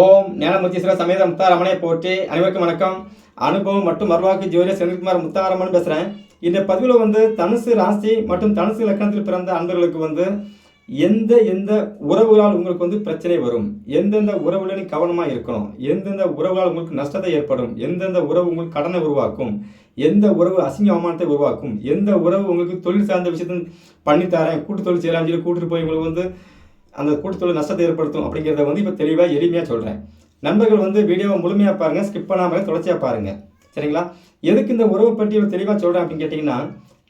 ஓம் ஞானமுத்தீஸ்வர சமேத முத்தாரமனை போற்றி அனைவருக்கும் வணக்கம். அனுபவம் மற்றும் மறுவாக்கு ஜோதிய செந்தில்குமார் முத்தாரமன் பேசுகிறேன் இந்த பதிவில் வந்து தனுசு ராசி மற்றும் தனுசு இலக்கணத்தில் பிறந்த அன்பர்களுக்கு வந்து எந்த எந்த உறவுகளால் உங்களுக்கு வந்து பிரச்சனை வரும்? எந்தெந்த உறவுகளின் கவனமாக இருக்கணும்? எந்தெந்த உறவுகளால் உங்களுக்கு நஷ்டத்தை ஏற்படும்? எந்தெந்த உறவு உங்களுக்கு கடனை உருவாக்கும்? எந்த உறவு அசிங்க அவமானத்தை உருவாக்கும்? எந்த உறவு உங்களுக்கு தொழில் சார்ந்த விஷயத்தை பண்ணித்தாரேன் கூட்டு தொழில் செய்யலாம் சொல்லி கூட்டிட்டு போய் உங்களுக்கு வந்து அந்த கூட்டத்தில் நஷ்டத்தை ஏற்படுத்தும் அப்படிங்கிறத வந்து இப்போ தெளிவாக எளிமையாக சொல்கிறேன் நண்பர்கள் வந்து வீடியோவை முழுமையாக பாருங்கள் ஸ்கிப் பண்ணாமல் தொடர்ச்சியாக பாருங்கள் சரிங்களா? எதுக்கு இந்த உறவு பற்றி இவ்வளவு தெளிவாக சொல்கிறேன் அப்படின்னு கேட்டிங்கன்னா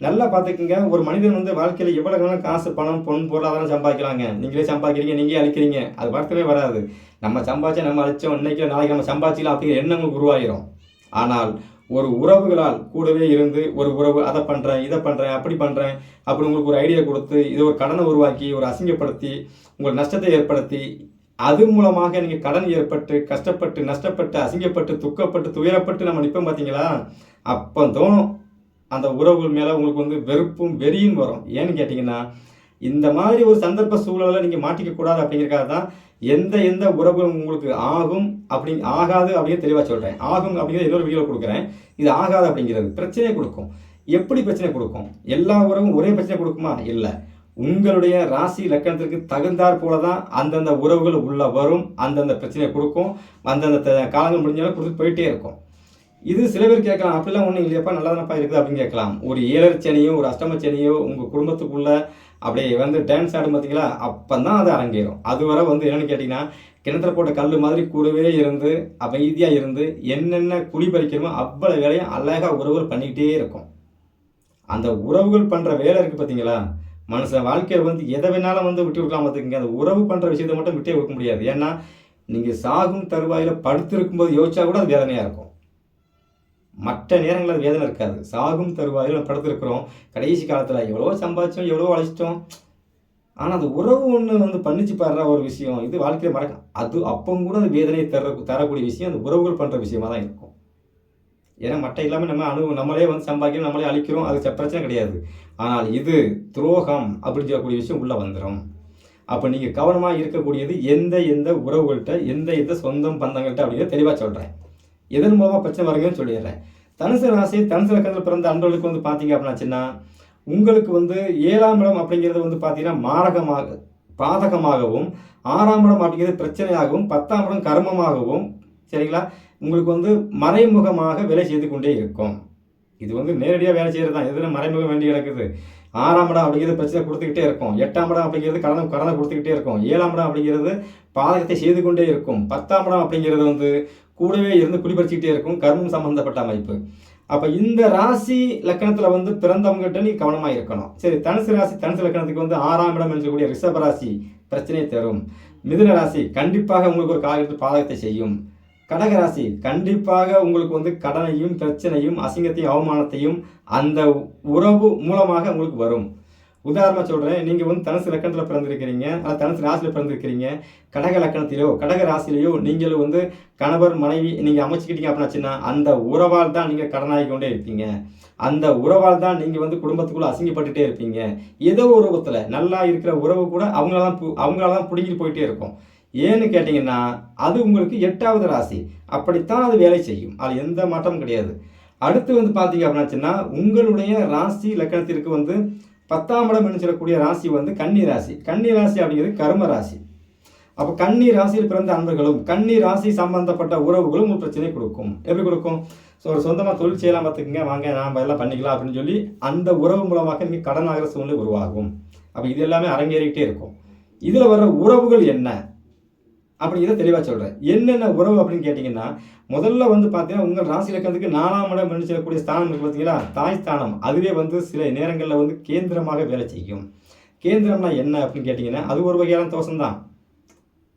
நல்லா பார்த்துக்குங்க ஒரு மனிதன் வந்து வாழ்க்கையில் எவ்வளோ வேணாலும் காசு பணம் பொன் பொருளாதாரம் சம்பாதிக்கலாங்க. நீங்களே சம்பாதிக்கிறீங்க நீங்களே அழிக்கிறீங்க. அது வரத்தவே வராது. நம்ம சம்பாதிச்சா நம்ம அழிச்சோம் இன்னைக்கு நாளைக்கு நம்ம சம்பாதிச்சிக்கலாம் அப்படிங்கிற எண்ணம் உருவாயிரும். ஆனால் ஒரு உறவுகளால் கூடவே இருந்து ஒரு உறவு அதை பண்ணுறேன் இதை பண்ணுறேன் அப்படி பண்ணுறேன் அப்படி உங்களுக்கு ஒரு ஐடியா கொடுத்து இதை ஒரு கடனை உருவாக்கி ஒரு அசிங்கப்படுத்தி உங்களுக்கு நஷ்டத்தை ஏற்படுத்தி அது மூலமாக நீங்கள் கடன் ஏற்பட்டு கஷ்டப்பட்டு நஷ்டப்பட்டு அசிங்கப்பட்டு துக்கப்பட்டு துயரப்பட்டு நம்ம நிற்போம் பார்த்தீங்களா? அப்போ தோணும். அந்த உறவுகள் மேலே உங்களுக்கு வந்து வெறுப்பும் வெறியும் வரும். ஏன்னு கேட்டிங்கன்னா இந்த மாதிரி ஒரு சந்தர்ப்ப சூழலில் நீங்கள் மாட்டிக்க கூடாது அப்படிங்கிறக்காக தான் எந்த எந்த உறவுகளும் உங்களுக்கு ஆகும் அப்படி ஆகாது அப்படின்னு தெளிவாக சொல்கிறேன் ஆகும் அப்படிங்கிறது இன்னொரு வீடியோ கொடுக்குறேன். இது ஆகாது அப்படிங்கிறது பிரச்சனையை கொடுக்கும். எப்படி பிரச்சனை கொடுக்கும்? எல்லா உறவும் ஒரே பிரச்சனை கொடுக்குமா? இல்லை. உங்களுடைய ராசி லக்கணத்திற்கு தகுந்தாற் போல தான் அந்தந்த உறவுகள் உள்ள வரும் அந்தந்த பிரச்சனையை கொடுக்கும் அந்தந்த த- காலங்கள் முடிஞ்சாலும் கொடுத்து போயிட்டே இருக்கும். இது சில பேர் கேட்கலாம் அப்படிலாம் ஒன்றும் இல்லையப்பா நல்லா தானப்பா இருக்குது? அப்படின்னு கேட்கலாம். ஒரு ஏழரை சனியோ ஒரு அஷ்டம சனியோ உங்கள் குடும்பத்துக்குள்ளே அப்படியே வந்து டான்ஸ் ஆடும் பார்த்தீங்களா? அப்போ தான் அது அரங்கேறும். அது வரை வந்து என்னென்னு கேட்டிங்கன்னா கிணத்துல போட்ட கல் மாதிரி கூடவே இருந்து அமைதியாக இருந்து என்னென்ன குழி பறிக்கிறோமோ அவ்வளோ வேலையும் அழகாக உறவுகள் பண்ணிக்கிட்டே இருக்கும். அந்த உறவுகள் பண்ணுற வேலை இருக்குது பார்த்தீங்களா? மனுஷன் வாழ்க்கையில் வந்து எதை வேணாலும் வந்து விட்டு கொடுக்கலாம் பார்த்துக்கங்க. அந்த உறவு பண்ணுற விஷயத்தை மட்டும் விட்டே கொடுக்க முடியாது. ஏன்னா நீங்கள் சாகும் தருவாயில் படுத்திருக்கும்போது யோசிச்சா கூட அது வேதனையாக இருக்கும். மற்ற நேரங்களில் அது வேதனை இருக்காது. சாகும் தருவாயில் நம்ம படுத்திருக்கிறோம். கடைசி காலத்தில் எவ்வளோ சம்பாதிச்சோம் எவ்வளோ அழைச்சிட்டோம். ஆனால் அந்த உறவு ஒன்று வந்து பண்ணிச்சு பாடுற ஒரு விஷயம். இது வாழ்க்கையில் மறக்க. அது அப்போ கூட அந்த வேதனையை தர தரக்கூடிய விஷயம் அந்த உறவுகள் பண்ணுற விஷயமாக தான் இருக்கும். ஏன்னா மற்ற இல்லாமல் நம்ம அனுபவம் நம்மளே வந்து சம்பாதிக்கிறோம் நம்மளே அழிக்கிறோம். அது பிரச்சனை கிடையாது. ஆனால் இது துரோகம் அப்படின்னு சொல்லக்கூடிய விஷயம் உள்ளே வந்துடும் அப்போ நீங்கள் கவனமாக இருக்கக்கூடியது எந்த எந்த உறவுகள்கிட்ட எந்த எந்த சொந்தம் பந்தங்கள்கிட்ட அப்படிங்கிறத தெளிவாக சொல்கிறேன் எதன் மூலமாக பிரச்சனை வருங்கன்னு சொல்லிடுறேன். தனுசு ராசி தனுசு லக்கத்தில் பிறந்த அன்பர்களுக்கு வந்து பார்த்தீங்க அப்படின்னாச்சுன்னா உங்களுக்கு வந்து ஏழாம் இடம் அப்படிங்கிறது வந்து பார்த்தீங்கன்னா மாரகமாக பாதகமாகவும் ஆறாம் இடம் அப்படிங்கிறது பிரச்சனையாகவும் பத்தாம் இடம் கர்மமாகவும் சரிங்களா? உங்களுக்கு வந்து மறைமுகமாக வேலை செய்து கொண்டே இருக்கும். இது வந்து நேரடியாக வேலை செய்கிறது தான். எதுனா மறைமுகம் வேண்டி கிடக்குது ஆறாம் இடம் அப்படிங்கிறது பிரச்சனை கொடுத்துக்கிட்டே இருக்கும். எட்டாம் இடம் அப்படிங்கிறது கடனை கடனை கொடுத்துக்கிட்டே இருக்கும். ஏழாம் இடம் அப்படிங்கிறது பாதகத்தை செய்து கொண்டே இருக்கும். பத்தாம் இடம் அப்படிங்கிறது வந்து கூடவே இருந்து குடிபறிச்சிக்கிட்டே இருக்கும் கர்மம் சம்பந்தப்பட்ட அமைப்பு. அப்போ இந்த ராசி லக்கணத்தில் வந்து பிறந்தவங்ககிட்ட நீ கவனமாக இருக்கணும். சரி தனுசு ராசி தனுசு லக்கணத்துக்கு வந்து ஆறாம் இடம் என்று சொல்லக்கூடிய ரிஷப ராசி பிரச்சனையை தரும். மிதுன ராசி கண்டிப்பாக உங்களுக்கு ஒரு காலகட்டத்தில் பாதகத்தை செய்யும். கடக ராசி கண்டிப்பாக உங்களுக்கு வந்து கடனையும் பிரச்சனையும் அசிங்கத்தையும் அவமானத்தையும் அந்த உறவு மூலமாக உங்களுக்கு வரும். உதாரணமாக சொல்கிறேன் நீங்கள் வந்து தனுசு லக்கணத்தில் பிறந்திருக்கிறீங்க. அல்லது தனுசு ராசியில் பிறந்திருக்கிறீங்க. கடக லக்கணத்திலேயோ கடக ராசியிலையோ நீங்கள் வந்து கணவர் மனைவி நீங்கள் அமைச்சுக்கிட்டீங்க அப்படின்னாச்சுன்னா அந்த உறவால் தான் நீங்கள் கடனாகி கொண்டே இருப்பீங்க. அந்த உறவால் தான் நீங்கள் வந்து குடும்பத்துக்குள்ளே அசிங்கப்பட்டுட்டே இருப்பீங்க. ஏதோ ஒரு உறவத்தில் நல்லா இருக்கிற உறவு கூட அவங்களால தான் பு- அவங்களால தான் பிடிங்கிட்டு போயிட்டே இருக்கும். ஏன்னு கேட்டிங்கன்னா அது உங்களுக்கு எட்டாவது ராசி. அப்படித்தான் அது வேலை செய்யும். அது எந்த மாற்றமும் கிடையாது. அடுத்து வந்து பார்த்தீங்க அப்படின்னாச்சுன்னா உங்களுடைய ராசி லக்கணத்திற்கு வந்து பத்தாம் இடம் என்று சொல்லக்கூடிய ராசி வந்து கன்னி ராசி. கன்னி ராசி அப்படிங்கிறது கர்ம ராசி. அப்போ கன்னி ராசியில் பிறந்த அன்பர்களும் கன்னி ராசி சம்பந்தப்பட்ட உறவுகளும் ஒரு பிரச்சனை கொடுக்கும். எப்படி கொடுக்கும்? ஸோ ஒரு சொந்தமாக தொழில் செய்யலாம் பார்த்துக்குங்க. வாங்க நாம் எல்லாம் பண்ணிக்கலாம் அப்படின்னு சொல்லி அந்த உறவு மூலமாக நீங்கள் கடன் ஆகிற சூழ்நிலை உருவாகும். அப்போ இது எல்லாமே அரங்கேறிக்கிட்டே இருக்கும். இதில் வர்ற உறவுகள் என்ன? அப்படிங்கிறத தெளிவாக சொல்கிறேன் என்னென்ன உறவு அப்படின்னு கேட்டிங்கன்னா முதல்ல வந்து பார்த்தீங்கன்னா உங்கள் ராசி இலக்கணத்துக்கு நாலாம் இடம் என்று சொல்லக்கூடிய ஸ்தானம் இருக்குது பார்த்தீங்களா தாய் ஸ்தானம். அதுவே வந்து சில நேரங்களில் வந்து கேந்திரமாக வேலை செய்யும். கேந்திரம்னா என்ன அப்படின்னு கேட்டிங்கன்னா அது ஒரு வகையான தோஷம் தான்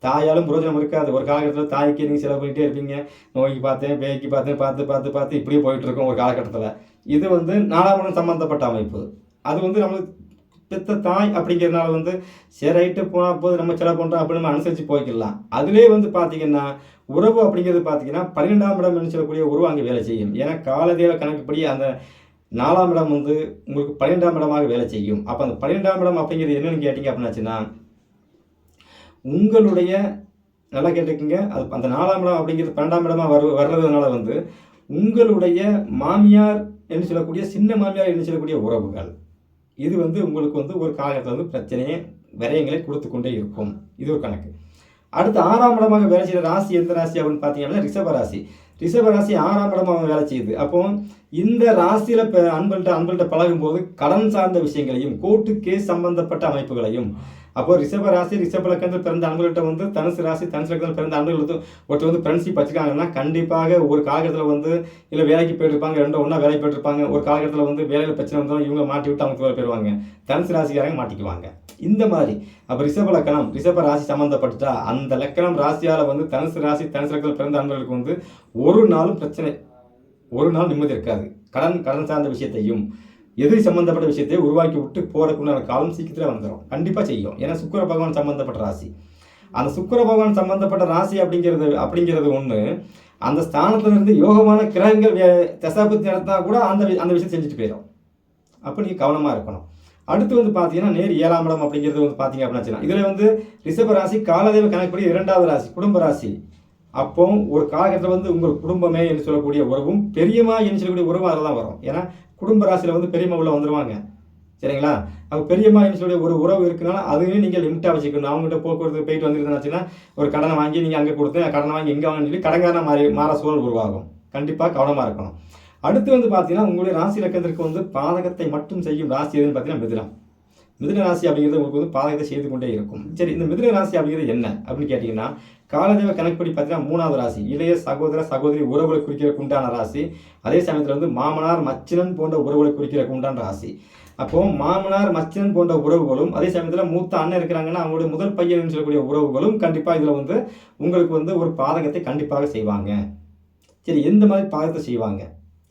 தாயாலும் புரோஜனம் இருக்காது ஒரு காலகட்டத்தில் தாய்க்கு நீங்கள் செலவு பண்ணிகிட்டே இருப்பீங்க. நோய்க்கு பார்த்தேன் பேய்க்கு பார்த்தேன் பார்த்து பார்த்து பார்த்து இப்படியே போயிட்டுருக்கும் ஒரு காலகட்டத்தில். இது வந்து நாலாம் இடம் சம்மந்தப்பட்ட அமைப்பு. அது வந்து நம்மளுக்கு பெத்த தாய் அப்படிங்கிறதுனால வந்து சரி ரைட்டு போனால் போது நம்ம செலவு பண்ணுறோம் அப்படின்னு நம்ம அனுசரித்து போய்க்கலாம் அதுலேயே வந்து பார்த்தீங்கன்னா உறவு அப்படிங்கிறது பார்த்தீங்கன்னா பன்னிரெண்டாம் இடம் என்று சொல்லக்கூடிய உறவு அங்கே வேலை செய்யும். ஏன்னா காலதேவ கணக்குப்படி அந்த நாலாம் இடம் வந்து உங்களுக்கு பன்னிரெண்டாம் இடமாக வேலை செய்யும். அப்போ அந்த பன்னிரெண்டாம் இடம் அப்படிங்கிறது என்னென்னு கேட்டிங்க அப்படின்னாச்சுன்னா உங்களுடைய நல்லா கேட்டுக்கோங்க அது அந்த நாலாம் இடம் அப்படிங்கிறது பன்னெண்டாம் இடமாக வரு வர்றதுனால வந்து உங்களுடைய மாமியார் என்று சொல்லக்கூடிய சின்ன மாமியார் என்று சொல்லக்கூடிய உறவுகள். இது வந்து உங்களுக்கு வந்து ஒரு காலகட்டத்தில் வந்து பிரச்சனையை விரயங்களை கொடுத்து கொண்டே இருக்கும். இது ஒரு கணக்கு. அடுத்து ஆறாம் இடமாக வேலை செய்கிற ராசி எந்த ராசி அப்படின்னு பார்த்தீங்கன்னா ரிஷப ராசி. ரிஷப ராசி ஆறாம் இடமாக வேலை செய்யுது. அப்போ இந்த ராசியில் இப்போ அன்பள்கிட்ட அன்பள்கிட்ட பழகும்போது கடன் சார்ந்த விஷயங்களையும் கோர்ட்டு கேஸ் சம்பந்தப்பட்ட அமைப்புகளையும் அப்போ ரிஷப ராசி ரிஷப லக்கணத்தில் பிறந்த அன்பர்கள்ட்ட வந்து தனுசு ராசி தனுசு லக்கணத்தில் பிறந்த அன்பர்கள் ஒருத்தர் வந்து ஃப்ரெண்ட்ஷிப் வச்சுக்காங்கன்னா கண்டிப்பாக ஒரு காலகட்டத்தில் வந்து இல்லை வேலைக்கு போயிட்டுருப்பாங்க ரெண்டும் ஒன்றா வேலைக்கு போயிட்டுருப்பாங்க ஒரு காலகட்டத்தில் வந்து வேலையில் பிரச்சனை வந்தாலும் இவங்க மாட்டி விட்டு அவங்க வேலை போயிடுவாங்க. தனுசு ராசிக்காரங்க மாட்டிக்குவாங்க. இந்த மாதிரி. அப்போ ரிஷப லக்கணம் ரிஷப ராசி சம்மந்தப்பட்டுட்டா அந்த லக்கணம் ராசியால் வந்து தனுசு ராசி தனுசு லக்கணத்தில் பிறந்த அன்பர்களுக்கு வந்து ஒரு நாளும் பிரச்சனை ஒரு நாள் நிம்மதி இருக்காது. கடன் கடன் சார்ந்த விஷயத்தையும் எதிரி சம்பந்தப்பட்ட விஷயத்தை உருவாக்கி விட்டு போறதுக்குண்டான காலம் சீக்கிரத்தில் வந்துடும் கண்டிப்பாக செய்யும். ஏன்னா சுக்கர பகவான் சம்பந்தப்பட்ட ராசி. அந்த சுக்கிர பகவான் சம்பந்தப்பட்ட ராசி அப்படிங்கிறது அப்படிங்கிறது ஒன்று அந்த ஸ்தானத்திலிருந்து யோகமான கிரகங்கள் வே- தசாபத்தி நடத்தினா கூட அந்த வி- அந்த விஷயம் செஞ்சுட்டு போயிடும் அப்போ நீங்கள் கவனமாக இருக்கணும். அடுத்து வந்து பார்த்தீங்கன்னா நேர் ஏழாம் இடம் அப்படிங்கிறது வந்து பார்த்தீங்க அப்படின்னா இதில் வந்து ரிஷப ராசி காலதேவ கணக்குப்படி இரண்டாவது ராசி குடும்ப ராசி. அப்போ ஒரு காலகட்டத்தில் வந்து உங்கள் குடும்பமே என்று சொல்லக்கூடிய உறவும் பெரியம்மா என்று சொல்லக்கூடிய உறவும் அதில் தான் வரும். ஏன்னா குடும்ப ராசியில் வந்து பெரியம்மா உள்ள வந்துருவாங்க. சரிங்களா? அப்போ பெரியம்மா என்று ஒரு உறவு இருக்குனால அதுவே நீங்கள் லிமிட்டாக வச்சுக்கணும். அவங்ககிட்ட போக்குவரத்து போயிட்டு வந்துருந்துச்சுன்னா ஒரு கடனை வாங்கி நீங்கள் அங்கே கொடுத்து கடனை வாங்கி எங்கே வாங்கன்னு சொல்லி கடங்காரனா மாறி மாற சூழல் உருவாகும். கண்டிப்பாக கவனமாக இருக்கணும். அடுத்து வந்து பார்த்தீங்கன்னா உங்களுடைய ராசி இலக்கணத்திற்கு வந்து பாதகத்தை மட்டும் செய்யும் ராசி எதுன்னு பார்த்தீங்கன்னா மிதுனம். மிதுன ராசி அப்படிங்கிறது உங்களுக்கு வந்து பாதகத்தை செய்து கொண்டே இருக்கும். சரி இந்த மிதுன ராசி அப்படிங்கிறது என்ன அப்படின்னு கேட்டிங்கன்னா காலதேவ கணக்குப்படி பார்த்தீங்கன்னா மூணாவது ராசி. இளைய சகோதர சகோதரி உறவுகளை குறிக்கிறதுக்கு உண்டான ராசி. அதே சமயத்தில் வந்து மாமனார் மச்சினன் போன்ற உறவுகளை குறிக்கிறதுக்கு உண்டான ராசி. அப்போ மாமனார் மச்சினன் போன்ற உறவுகளும் அதே சமயத்தில் மூத்த அண்ணன் இருக்கிறாங்கன்னா அவங்களுடைய முதல் பையன் சொல்லக்கூடிய உறவுகளும் கண்டிப்பாக இதில் வந்து உங்களுக்கு வந்து ஒரு பாதகத்தை கண்டிப்பாக செய்வாங்க. சரி எந்த மாதிரி பாதகத்தை செய்வாங்க?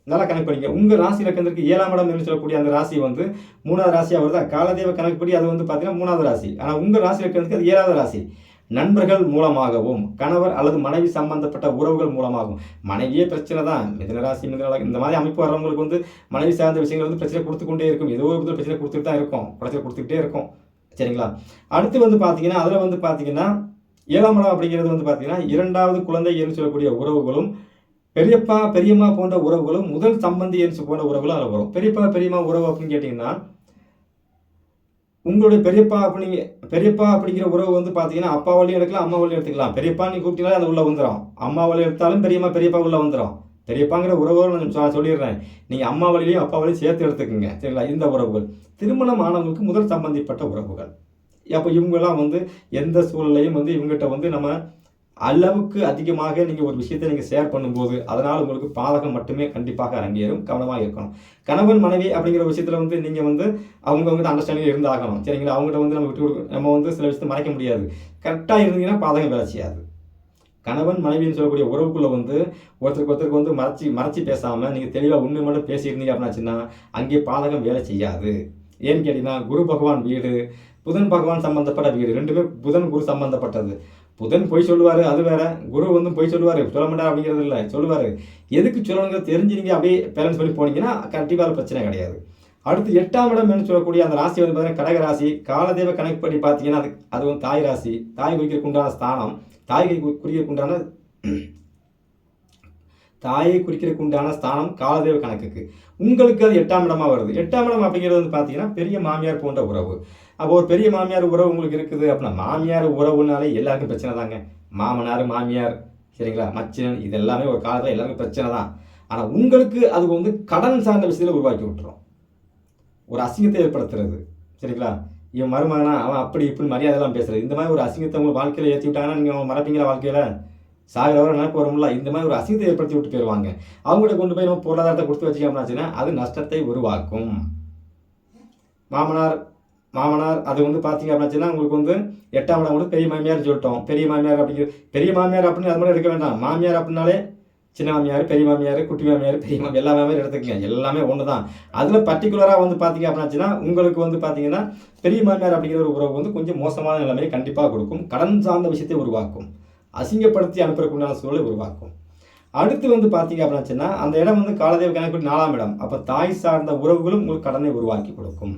நல்லா கணக்கு பண்ணிக்க உங்கள் ராசி இலக்கணத்திற்கு ஏழாம் இடம் என்று சொல்லக்கூடிய அந்த ராசி வந்து மூணாவது ராசியாக வருதா? காலதேவ கணக்குப்படி அது வந்து பார்த்தீங்கன்னா மூணாவது ராசி. ஆனால் உங்கள் ராசி இலக்கணத்துக்கு அது ஏழாவது ராசி. நண்பர்கள் மூலமாகவும் கணவர் அல்லது மனைவி சம்பந்தப்பட்ட உறவுகள் மூலமாகவும். மனைவியே பிரச்சனை தான். மிதன ராசி மிதன இந்த மாதிரி அமைப்பு வர்றவங்களுக்கு வந்து மனைவி சார்ந்த விஷயங்கள் வந்து பிரச்சனை கொடுத்து கொண்டே இருக்கும். ஏதோ ஒரு விதத்தில் பிரச்சனை கொடுத்துட்டு தான் இருக்கும். பிரச்சனை கொடுத்துக்கிட்டே இருக்கும். சரிங்களா? அடுத்து வந்து பார்த்தீங்கன்னா அதில் வந்து பார்த்தீங்கன்னா ஏழாம் இடம் அப்படிங்கிறது வந்து பார்த்தீங்கன்னா இரண்டாவது குழந்தை என்று சொல்லக்கூடிய உறவுகளும் பெரியப்பா பெரியம்மா போன்ற உறவுகளும் முதல் சம்பந்தி என்று போன்ற உறவுகளும் அதில் வரும். பெரியப்பா பெரியம்மா உறவு அப்படின்னு கேட்டிங்கன்னா உங்களுடைய பெரியப்பா அப்படிங்க பெரியப்பா அப்படிங்கிற உறவு வந்து பார்த்தீங்கன்னா அப்பா வழியும் எடுக்கலாம் அம்மா வழியும் எடுத்துக்கலாம். பெரியப்பா நீ கூப்பிட்டீங்களா அது உள்ளே வந்துடும் அம்மா வழி எடுத்தாலும் பெரியம்மா பெரியப்பா உள்ளே வந்துடும் பெரியப்பாங்கிற உறவுகள் நான் சொல்லிடுறேன். நீங்கள் அம்மா வழியிலையும் அப்பா வழியும் சேர்த்து எடுத்துக்கோங்க. சரிங்களா? இந்த உறவுகள். திருமணம் ஆனவங்களுக்கு முதல் சம்பந்திப்பட்ட உறவுகள். அப்போ இவங்கெல்லாம் வந்து எந்த சூழ்நிலையும் வந்து இவங்ககிட்ட வந்து நம்ம அளவுக்கு அதிகமாக நீங்கள் ஒரு விஷயத்தை நீங்கள் ஷேர் பண்ணும்போது அதனால் உங்களுக்கு பாதகம் மட்டுமே கண்டிப்பாக அரங்கேறும். கவனமாக இருக்கணும். கணவன் மனைவி அப்படிங்கிற விஷயத்தில் வந்து நீங்கள் வந்து அவங்க வந்து அண்டர்ஸ்டாண்டிங் இருந்தாகணும். சரிங்களா? அவங்ககிட்ட வந்து நம்ம விட்டு கொடுக்க நம்ம வந்து சில விஷயத்தை மறைக்க முடியாது. கரெக்டாக இருந்தீங்கன்னா பாதகம் வேலை செய்யாது. கணவன் மனைவின்னு சொல்லக்கூடிய உறவுக்குள்ளே வந்து ஒருத்தருக்கு ஒருத்தருக்கு வந்து மறைச்சி மறைச்சி பேசாமல் நீங்கள் தெளிவாக உண்மை மட்டும் பேசியிருந்தீங்க அப்படின்னாச்சுன்னா அங்கே பாதகம் வேலை செய்யாது. ஏன்னு கேட்டிங்கன்னா குரு பகவான் வீடு புதன் பகவான் சம்பந்தப்பட்ட வீடு. ரெண்டுமே புதன் குரு சம்பந்தப்பட்டது. புதன் பொய் சொல்லுவார் அது வேற. குரு வந்து பொய் சொல்லுவார். சொல்ல மாட்டார் அப்படிங்கிறது இல்லை. சொல்லுவார். எதுக்கு சொல்லணுங்கிறது தெரிஞ்சு நீங்கள் அப்படியே பேலன்ஸ் பண்ணி போனீங்கன்னா கண்டிப்பாக பிரச்சனை கிடையாது. அடுத்து எட்டாம் இடம் என்று சொல்லக்கூடிய அந்த ராசி வந்து பார்த்தீங்கன்னா கடக ராசி. காலதேவ கணக்குப்படி பார்த்தீங்கன்னா அது அது வந்து தாய் ராசி. தாய் குறிக்கிறதுக்கு உண்டான ஸ்தானம். தாய் குறி- உண்டான தாயை குறிக்கிறதுக்கு உண்டான ஸ்தானம் காலதேவ கணக்குக்கு. உங்களுக்கு அது எட்டாம் இடமா வருது. எட்டாம் இடம் அப்படிங்கிறது வந்து பார்த்தீங்கன்னா பெரிய மாமியார் போன்ற உறவு. அப்போ ஒரு பெரிய மாமியார் உறவு உங்களுக்கு இருக்குது அப்படின்னா மாமியார் உறவுனாலே எல்லாருக்கும் பிரச்சனை தாங்க. மாமனார் மாமியார் சரிங்களா? மச்சினன் இது எல்லாமே ஒரு காலத்தில் எல்லாருக்கும் பிரச்சனை தான். ஆனால் உங்களுக்கு அது வந்து கடன் சார்ந்த விஷயத்தில் உருவாக்கி விட்டுரும். ஒரு அசிங்கத்தை ஏற்படுத்துறது சரிங்களா? இவன் மருமகனா அவன் அப்படி இப்படி மரியாதைலாம் பேசுறது. இந்த மாதிரி ஒரு அசிங்கத்தை உங்கள் வாழ்க்கையில் ஏற்றி விட்டாங்கன்னா நீங்கள் அவன் மறப்பீங்களா வாழ்க்கையில்? சாகிற வரை நினைப்பு வரும்ல இந்த மாதிரி ஒரு அசிங்கத்தை ஏற்படுத்தி விட்டு போயிடுவாங்க அவங்கள்ட்ட கொண்டு போய் நம்ம பொருளாதாரத்தை கொடுத்து வச்சுக்கோம்னாச்சுன்னா அது நஷ்டத்தை உருவாக்கும். மாமனார் மாமனார் அது வந்து பார்த்தீங்க அப்படின்னாச்சுன்னா உங்களுக்கு வந்து எட்டாம் இடம் வந்து பெரிய மாமியார் சொல்லிட்டோம். பெரிய மாமியார் அப்படிங்கிற பெரிய மாமியார் அப்படின்னு அது மாதிரி எடுக்க வேண்டாம். மாமியார் அப்படின்னாலே சின்ன மாமியார் பெரிய மாமியார் குட்டி மாமியார் பெரிய மாமியார் எல்லா மாமியார் எடுத்துக்கலாம் எல்லாமே ஒன்று தான். அதில் பர்டிகுலராக வந்து பார்த்தீங்க அப்படின்னாச்சுன்னா உங்களுக்கு வந்து பார்த்தீங்கன்னா பெரிய மாமியார் அப்படிங்கிற ஒரு உறவு வந்து கொஞ்சம் மோசமான நிலைமையை கண்டிப்பாக கொடுக்கும். கடன் சார்ந்த விஷயத்தை உருவாக்கும். அசிங்கப்படுத்தி அனுப்புறதுக்கு உண்டான சூழலை உருவாக்கும். அடுத்து வந்து பார்த்தீங்க அப்படின்னாச்சுன்னா அந்த இடம் வந்து காலதேவ கணக்கு நாலாம் இடம். அப்போ தாய் சார்ந்த உறவுகளும் உங்களுக்கு கடனை உருவாக்கி கொடுக்கும்.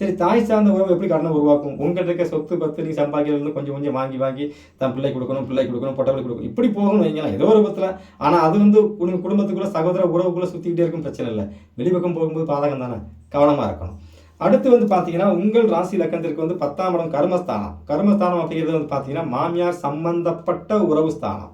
சரி தாய் சார்ந்த உறவு எப்படி கடனை உருவாக்கும்? உங்கள்கிட்ட இருக்க சொத்து பத்து நீங்கள் சம்பாதிக்கிறது கொஞ்சம் கொஞ்சம் வாங்கி வாங்கி தன் பிள்ளை கொடுக்கணும் பிள்ளை கொடுக்கணும் பொட்டை கொடுக்கணும். இப்படி போகணும் வைங்களா ஏதோ ஒரு பத்தில் ஆனால் அது வந்து குடும்ப குடும்பத்துக்குள்ளே சகோதர உறவுக்குள்ளே சுற்றிக்கிட்டே இருக்கும் பிரச்சனை இல்லை. வெளிப்பக்கம் போகும்போது பாதகம் தானே கவனமாக இருக்கணும். அடுத்து வந்து பார்த்தீங்கன்னா உங்கள் ராசி லக்கணத்திற்கு வந்து பத்தாம் இடம் கர்மஸ்தானம். கர்மஸ்தானம் அப்படிங்கிறது வந்து பார்த்தீங்கன்னா மாமியார் சம்பந்தப்பட்ட உறவு ஸ்தானம்.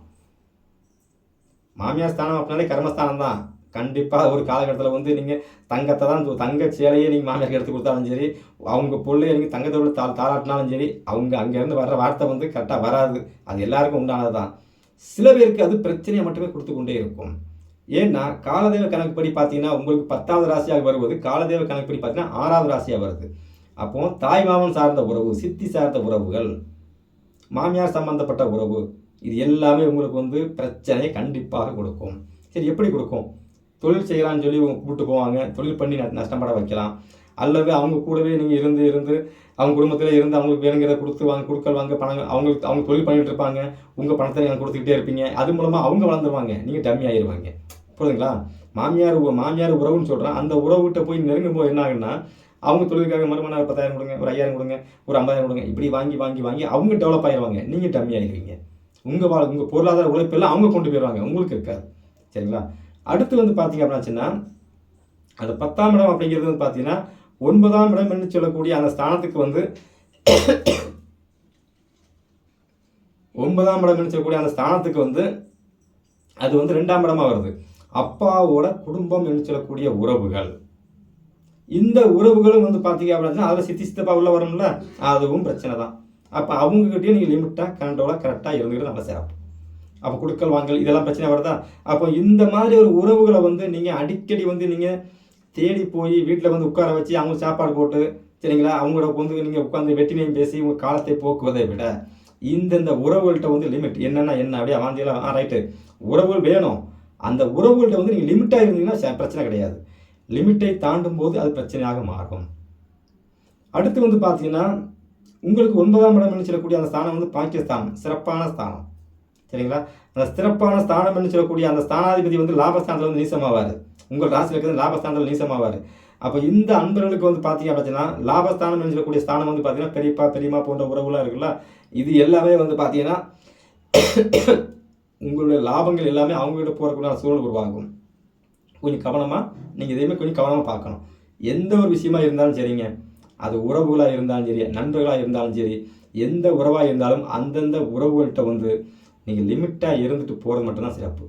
மாமியார் ஸ்தானம் அப்படின்னாலே கர்மஸ்தானம் தான். கண்டிப்பாக ஒரு காலகட்டத்தில் வந்து நீங்கள் தங்கத்தை தான் தங்க சேலையே நீங்கள் மாமியாருக்கு எடுத்து கொடுத்தாலும் சரி அவங்க பொருளையை நீங்கள் தங்கத்தோட தா தாளாட்டினாலும் சரி அவங்க அங்கேருந்து வர்ற வார்த்தை வந்து கரெக்டாக வராது. அது எல்லாருக்கும் உண்டானது தான் சில பேருக்கு அது பிரச்சனையை மட்டுமே கொடுத்து கொண்டே இருக்கும். ஏன்னா காலதேவ கணக்குப்படி பார்த்தீங்கன்னா உங்களுக்கு பத்தாவது ராசியாக வருவது காலதேவ கணக்குப்படி பார்த்தீங்கன்னா ஆறாவது ராசியாக வருது. அப்போ தாய் மாமன் சார்ந்த உறவு சித்தி சார்ந்த உறவுகள் மாமியார் சம்பந்தப்பட்ட உறவு இது எல்லாமே உங்களுக்கு வந்து பிரச்சனையை கண்டிப்பாக கொடுக்கும். சரி எப்படி கொடுக்கும்? தொழில் செய்யலாம்னு சொல்லி உங்க கூப்பிட்டு போவாங்க. தொழில் பண்ணி நஷ்டப்பட வைக்கலாம். அல்லது அவங்க கூடவே நீங்கள் இருந்து இருந்து அவங்க குடும்பத்தில் இருந்து அவங்களுக்கு வேணுங்கிறத கொடுத்து வாங்க கொடுக்கல் வாங்க பணம் அவங்களுக்கு அவங்க தொழில் பண்ணிகிட்டு இருப்பாங்க. உங்கள் பணத்தை நீங்கள் கொடுத்துக்கிட்டே இருப்பீங்க. அது மூலமாக அவங்க வளர்ந்துருவாங்க. நீங்கள் டம்மி ஆயிடுவாங்க புரியுதுங்களா? மாமியார் உ- மாமியார் உறவுன்னு சொல்கிறேன் அந்த உறவுகிட்ட போய் நெருங்கும் போது என்ன ஆகுன்னா அவங்க தொழிலுக்காக மறுமணம் ஒரு பத்தாயிரம் கொடுங்க ஒரு ஐயாயிரம் கொடுங்க ஒரு ஐம்பதாயிரம் கொடுங்க இப்படி வாங்கி வாங்கி வாங்கி அவங்க டெவலப் ஆயிடுவாங்க நீங்கள் டம்மி ஆகிடுவீங்க உங்கள் வாழ் உங்கள் பொருளாதார உழைப்பெல்லாம் அவங்க கொண்டு போயிடுவாங்க. உங்களுக்கு இருக்காது. சரிங்களா? அடுத்து வந்து பார்த்தீங்க அப்படின்னாச்சுன்னா அந்த பத்தாம் இடம் அப்படிங்கிறது வந்து பார்த்தீங்கன்னா ஒன்பதாம் இடம் என்று சொல்லக்கூடிய அந்த ஸ்தானத்துக்கு வந்து ஒன்பதாம் இடம் என்று சொல்லக்கூடிய அந்த ஸ்தானத்துக்கு வந்து அது வந்து ரெண்டாம் இடமாக வருது. அப்பாவோட குடும்பம் என்று சொல்லக்கூடிய உறவுகள். இந்த உறவுகளும் வந்து பார்த்தீங்க அப்படின்னா அதில் சித்தி சித்தப்பா உள்ள வரும்ல அதுவும் பிரச்சனை தான். அப்போ அவங்ககிட்டயும் நீங்கள் லிமிட்டாக கண்ட்ரோலாக கரெக்டாக இருந்துக்கிறது நல்ல சிறப்பு அப்போ கொடுக்கல் வாங்கல் இதெல்லாம் பிரச்சனை வருதா? அப்போ இந்த மாதிரி ஒரு உறவுகளை வந்து நீங்கள் அடிக்கடி வந்து நீங்கள் தேடி போய் வீட்டில் வந்து உட்கார வச்சு அவங்க சாப்பாடு போட்டு சரிங்களா? அவங்களோட வந்து நீங்கள் உட்காந்து வெட்டினையும் பேசி உங்கள் காலத்தை போக்குவதை விட இந்தந்த உறவுகள்கிட்ட வந்து லிமிட் என்னென்னா என்ன? அப்படியே வாந்தியெல்லாம் ஆ ரைட்டு உறவுகள் வேணும். அந்த உறவுகள்கிட்ட வந்து நீங்கள் லிமிட்டாக இருந்தீங்கன்னா ச- பிரச்சனை கிடையாது. லிமிட்டை தாண்டும் போது அது பிரச்சனையாக மாறும். அடுத்து வந்து பார்த்தீங்கன்னா உங்களுக்கு ஒன்பதாம் இடம் என்று சொல்லக்கூடிய அந்த ஸ்தானம் வந்து பாக்கியஸ்தானம் சிறப்பான ஸ்தானம். சரிங்களா? அந்த சிறப்பான ஸ்தானம் என்று சொல்லக்கூடிய அந்த ஸ்தானாதிபதி வந்து லாபஸ்தானத்தில் வந்து நீசமாவார். உங்கள் ராசியில் இருக்கிறது லாபஸ்தானத்தில் நீசமாவார். அப்போ இந்த அன்பர்களுக்கு வந்து பார்த்தீங்க அப்படின்னா லாபஸ்தானம் என்று சொல்லக்கூடிய ஸ்தானம் வந்து பார்த்தீங்கன்னா பெரியப்பா பெரியம்மா போன்ற உறவுலாம் இருக்குல்ல இது எல்லாமே வந்து பார்த்தீங்கன்னா உங்களுடைய லாபங்கள் எல்லாமே அவங்ககிட்ட போகிறக்குள்ள சூழல் உருவாகும். கொஞ்சம் கவனமாக நீங்கள் எதையுமே கொஞ்சம் கவனமாக பார்க்கணும். எந்த ஒரு விஷயமா இருந்தாலும் சரிங்க. அது உறவுகளாக இருந்தாலும் சரி நண்பர்களாக இருந்தாலும் சரி எந்த உறவாக இருந்தாலும் அந்தந்த உறவுகள்கிட்ட வந்து நீங்கள் லிமிட்டாக இருந்துட்டு போகிறது மட்டும்தான் சிறப்பு.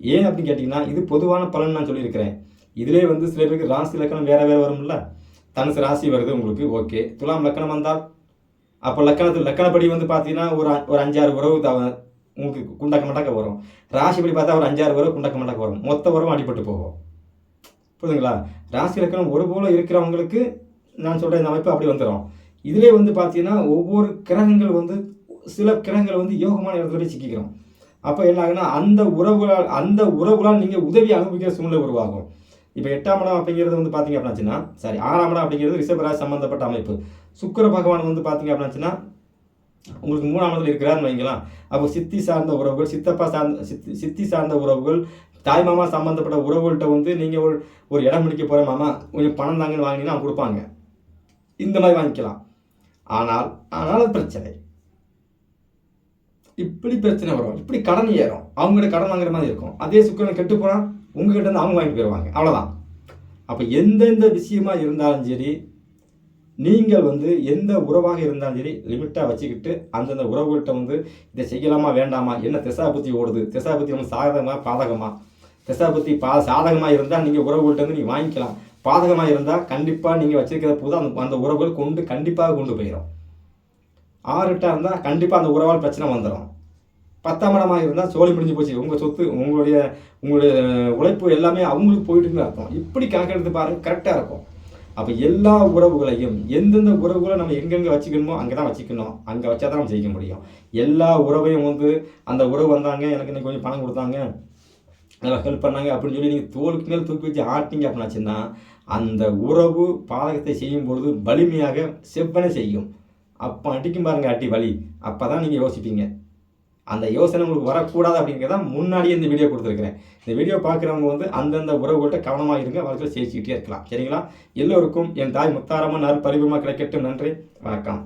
ஏன் அப்படின்னு கேட்டிங்கன்னா இது பொதுவான பலன் நான் சொல்லியிருக்கிறேன். இதிலே வந்து சில பேருக்கு ராசி லக்கணம் வேறு வேறு வரும்ல. தனுசு ராசி வருது உங்களுக்கு ஓகே. துலாம் லக்கணம் வந்தால் அப்போ லக்கணத்து லக்கணப்படி வந்து பார்த்தீங்கன்னா ஒரு அ- ஒரு அஞ்சாறு உறவு தவ உங்களுக்கு குண்டக்க மண்டக்க வரும். ராசிப்படி பார்த்தா ஒரு அஞ்சாறு வரும் குண்டக்க மண்டக்க வரும். மொத்த வரும் அடிபட்டு போகும். புரியுதுங்களா ராசி இலக்கணம் ஒரு போல இருக்கிறவங்களுக்கு நான் சொல்கிற இந்த அமைப்பு அப்படி வந்துடும் இதிலே வந்து பார்த்தீங்கன்னா ஒவ்வொரு கிரகங்கள் வந்து சில கிரகங்கள் வந்து யோகமான இடத்துல போய் சிக்கிக்கிறோம். அப்போ என்ன ஆகுனா அந்த உறவுகளால் அந்த உறவுகளால் நீங்கள் உதவி அனுபவிக்கிற சூழ்நிலை உருவாகும். இப்போ எட்டாம் இடம் அப்படிங்கிறது வந்து பார்த்தீங்க அப்படின்னாச்சுன்னா சாரி ஆறாம் இடம் அப்படிங்கிறது ரிஷபராஜ் சம்மந்தப்பட்ட அமைப்பு. சுக்கிர பகவான் வந்து பார்த்தீங்க அப்படின்னாச்சுன்னா உங்களுக்கு மூணாம் இடத்துல இருக்கிறாருன்னு வைங்களாம் அப்போ சித்தி சார்ந்த உறவுகள் சித்தப்பா சார்ந்த சித்தி சித்தி சார்ந்த உறவுகள் தாய் மாமா சம்மந்தப்பட்ட உறவுகள்கிட்ட வந்து நீங்கள் ஒரு ஒரு இடம் முடிக்க போகிற மாமா கொஞ்சம் பணம் தாங்கன்னு வாங்கினீங்கன்னா அவங்க கொடுப்பாங்க. இந்த மாதிரி வாங்கிக்கலாம். ஆனால் ஆனால் அது பிரச்சனை. இப்படி பிரச்சனை வரும். இப்படி கடன் ஏறும். அவங்ககிட்ட கடன் வாங்குற மாதிரி இருக்கும். அதே சுக்கரன் கெட்டு போனால் உங்ககிட்ட இருந்து அவங்க வாங்கிட்டு போயிடுவாங்க அவ்வளோதான் அப்போ எந்தெந்த விஷயமா இருந்தாலும் சரி நீங்கள் வந்து எந்த உறவாக இருந்தாலும் சரி லிமிட்டாக வச்சுக்கிட்டு அந்தந்த உறவுகள்கிட்ட வந்து இதை செய்யலாமா வேண்டாமா என்ன திசாபுத்தி ஓடுது? திசாபுத்தி நம்ம சாதகமாக பாதகமாக திசாபுத்தி பா சாதகமாக இருந்தால் நீங்கள் உறவுகள்கிட்ட வந்து நீங்கள் வாங்கிக்கலாம். பாதகமாக இருந்தால் கண்டிப்பாக நீங்கள் வச்சுருக்கிற போது அந்த அந்த உறவுகள் கொண்டு கண்டிப்பாக கொண்டு போயிடும் ஆறுட்டா இருந்தால் கண்டிப்பாக அந்த உறவால் பிரச்சனை வந்துடும் பத்தாம் இடமாக இருந்தால் சோழி முடிஞ்சு போச்சு. உங்கள் சொத்து உங்களுடைய உங்களுடைய உழைப்பு எல்லாமே அவங்களுக்கு போயிட்டுன்னு அர்த்தம். இப்படி கணக்கெடுத்து பாருங்கள் கரெக்டாக இருக்கும். அப்போ எல்லா உறவுகளையும் எந்தெந்த உறவுகளை நம்ம எங்கெங்கே வச்சுக்கணுமோ அங்கே தான் வச்சுக்கணும். அங்கே வச்சா தான் நம்ம ஜெயிக்க முடியும். எல்லா உறவையும் வந்து அந்த உறவு வந்தாங்க எனக்கு இன்னைக்கு கொஞ்சம் பணம் கொடுத்தாங்க நல்லா ஹெல்ப் பண்ணாங்க அப்படின்னு சொல்லி நீங்கள் தோலுக்கு மேலே தூக்கி வச்சு ஆட்டிங்க அப்படின்னாச்சுன்னா அந்த உறவு பாதகத்தை செய்யும் பொழுது வலிமையாக செவ்வனை செய்யும். அப்போ அடிக்கும் பாருங்க அட்டி வலி. அப்போ தான் நீங்கள் யோசிப்பீங்க அந்த யோசனை உங்களுக்கு வரக்கூடாது அப்படிங்கிறத முன்னாடியே இந்த வீடியோ கொடுத்துருக்கிறேன். இந்த வீடியோ பார்க்குறவங்க வந்து அந்தந்த உறவுகள்கிட்ட கவனமாக இருங்க வாழ்க்கையில் சேர்த்துக்கிட்டே இருக்கலாம். சரிங்களா? எல்லோருக்கும் என் தாய் முத்தாரமாக அருள் பரிபூர்ணமாக கிடைக்கட்டும். நன்றி. வணக்கம்.